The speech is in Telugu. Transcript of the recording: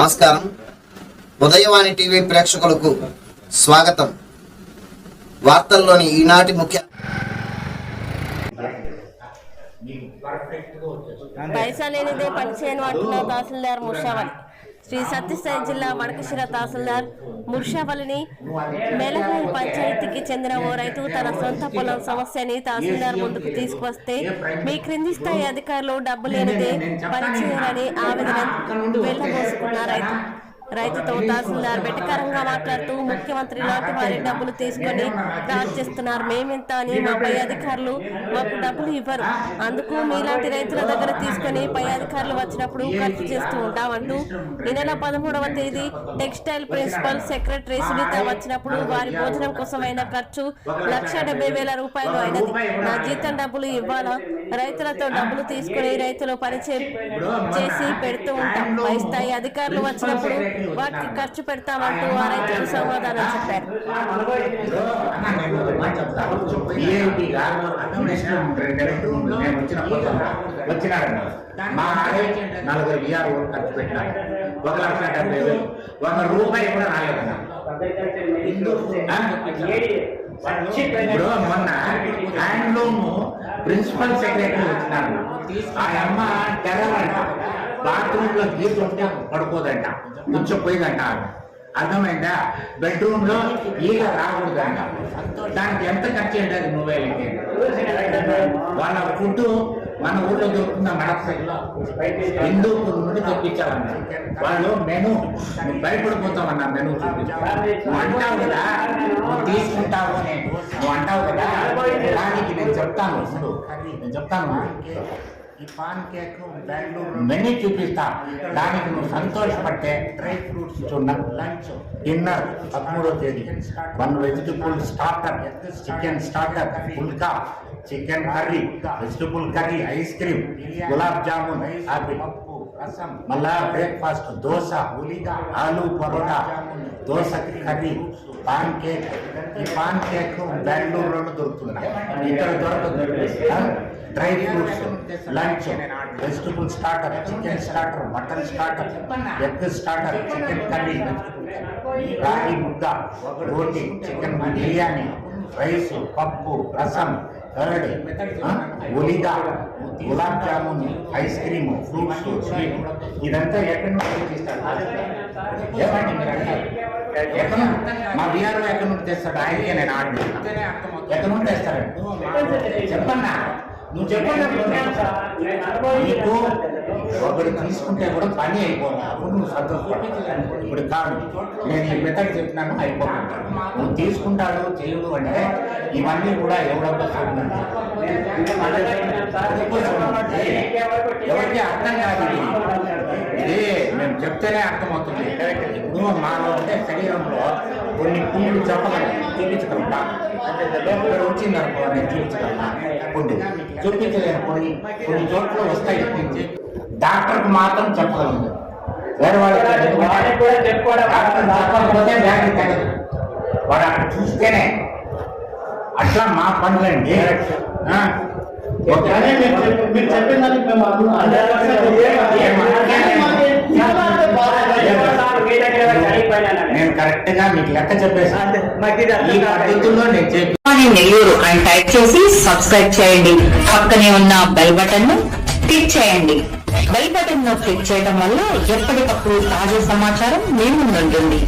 నమస్కారం. ఉదయవాణి టీవీ ప్రేక్షకులకు స్వాగతం. వార్తల్లోని ఈనాటి ముఖ్య పైసా లేనిదే పనిచేయని వాటిలో తహసీల్దార్ ముర్షావలి శ్రీ సత్యసాయి జిల్లా మడకశిర తహసీల్దార్ ముర్షావలిని మేలగూరు పంచాయతీకి చెందిన ఓ రైతు తన సొంత పొలం సమస్యని తహసీల్దార్ ముందుకు తీసుకువస్తే మీ క్రింది స్థాయి అధికారులు డబ్బు లేనిదే పనిచేయాలని ఆవేదన వెళ్ళబోసుకున్న రైతు. రైతుతో తహసీల్దార్ వెటకారంగా మాట్లాడుతూ ముఖ్యమంత్రి లాంటి వారి డబ్బులు తీసుకొని రాజ్ చేస్తున్నారు మేమెంత అని మా పై అధికారులు మాకు డబ్బులు ఇవ్వరు. అందుకు మీలాంటి రైతుల దగ్గర తీసుకొని పై అధికారులు వచ్చినప్పుడు ఖర్చు చేస్తూ ఉంటామంటూ ఈ నెల పదమూడవ తేదీ టెక్స్టైల్ ప్రిన్సిపల్ సెక్రటరీ సునీత వచ్చినప్పుడు వారి భోజనం కోసమైన ఖర్చు లక్ష డెబ్బై వేల రూపాయలు అయినది. నా జీతం డబ్బులు ఇవ్వాలా? రైతులతో డబ్బులు తీసుకొని రైతులు పనిచే చేసి పెడుతూ ఉంటాం. పై స్థాయి అధికారులు వచ్చినప్పుడు వాటికి ఖర్చు పెడతామంటూ ఆ రైతులు సమాధానం చెప్పారు. మా ఖర్చు పెట్టినారు ఒక లక్ష డెబ్బై వేలు. ఒక రూపాయి కూడా రాలేదన్న ఇప్పుడు మొన్న హ్యాండ్లూమ్ ప్రిన్సిపల్ సెక్రటరీ వచ్చినారు. ఆ అమ్మ టెర్రర్ అంట బాత్రూమ్లో గీత ఉంటే పడుకోదంట కూర్చోపోయిందంట ఆమె. అర్థమైందా? బెడ్రూమ్లో ఈగ రాకూడదంట దానికి ఎంత ఖర్చు అయ్యేది నువ్వే. వాళ్ళ ఫుడ్ మన ఊళ్ళో దొరుకుతుందా మడపసైలో హిందూపూర్ నుండి తెప్పించాలన్న. వాళ్ళు మెను. భయపడిపోతామన్న మెను నువ్వు అంటావు కదా నువ్వు తీసుకుంటావు అని. నువ్వు అంటావు కదా దానికి నేను చెప్తాను. నేను చెప్తాను. ఈ పాన్ కేక్ బెంగళూరు మెనీ చూపిస్తా. దానికి నువ్వు సంతోషపడితే డ్రై ఫ్రూట్స్ చూడ లంచ్ డిన్నర్ పదమూడో తేదీ. One vegetable starter chicken starter phulka chicken curry vegetable curry ice cream gulab jamun apple పప్పు రసం మళ్ళా బ్రేక్ఫాస్ట్ దోశ ఉలిగా aloo paratha dosa curry pancake ఈ పాన్ కేక్ బెంగళూరులో దొరుకుతుంది ఇక్కడ దొరకదు. Dry fruits lunch vegetable starter chicken starter mutton starter egg starter chicken curry ragi ముద్ద రోటీ చికెన్ బిర్యానీ రైస్ పప్పు రసం curd ఉలిగా gulab jamun ice cream fruits sweet. ఇదంతా ఎక్కడి నుంచి తెచ్చిస్తారు ఏమండి మీరు అంటారు ఎక్కడ నుండి? మా బీఆర్ఓ ఎక్కడి నుండి తెస్తాడు? ఆయనకే నేను ఆర్డర్. ఎక్కడి నుండి తెస్తాడు చెప్పన్నా నువ్వు చెప్పన్నా నీకు ఒకటి తీసుకుంటే కూడా పని అయిపోతుంది అప్పుడు నువ్వు సంతోషపడాలి ఇప్పుడు కాదు. నేను ఈ మెథడ్ చెప్తున్నాను అయిపోతుంది. నువ్వు తీసుకుంటాడు చేయడు అంటే ఇవన్నీ కూడా ఎవడబ్బా చూడండి ఎవరికి అర్థం కాదు ఇది. ఇది మేము చెప్తేనే అర్థమవుతుంది. మాలో ఉంటే శరీరంలో కొన్ని పుండ్లు చెప్పగలం చూపించగలం బాగా. ఇక్కడ వచ్చింది అనుకో నేను చూపించగలను పుండు చూపించలేను కొన్ని కొన్ని చోట్ల వస్తాయి డాక్టర్కి మాత్రం చెప్పగలను వేరే వాళ్ళకి డాక్టర్ చెప్పకపోతే వ్యాధి తగ్గదు వాడు అక్కడ చూస్తేనే అట్లా మా పనులండి మీరు చెప్పిన దానికి మేము నేను కరెక్ట్గా మీకు లెక్క చెప్పేసాను నెల్లూరు అని టైప్ చేసి సబ్స్క్రైబ్ చేయండి. పక్కనే ఉన్న బెల్ బటన్ను క్లిక్ చేయండి. బెల్ బటన్ను క్లిక్ చేయడం వల్ల ఎప్పటికప్పుడు తాజా సమాచారం మీ ముందుంటుంది.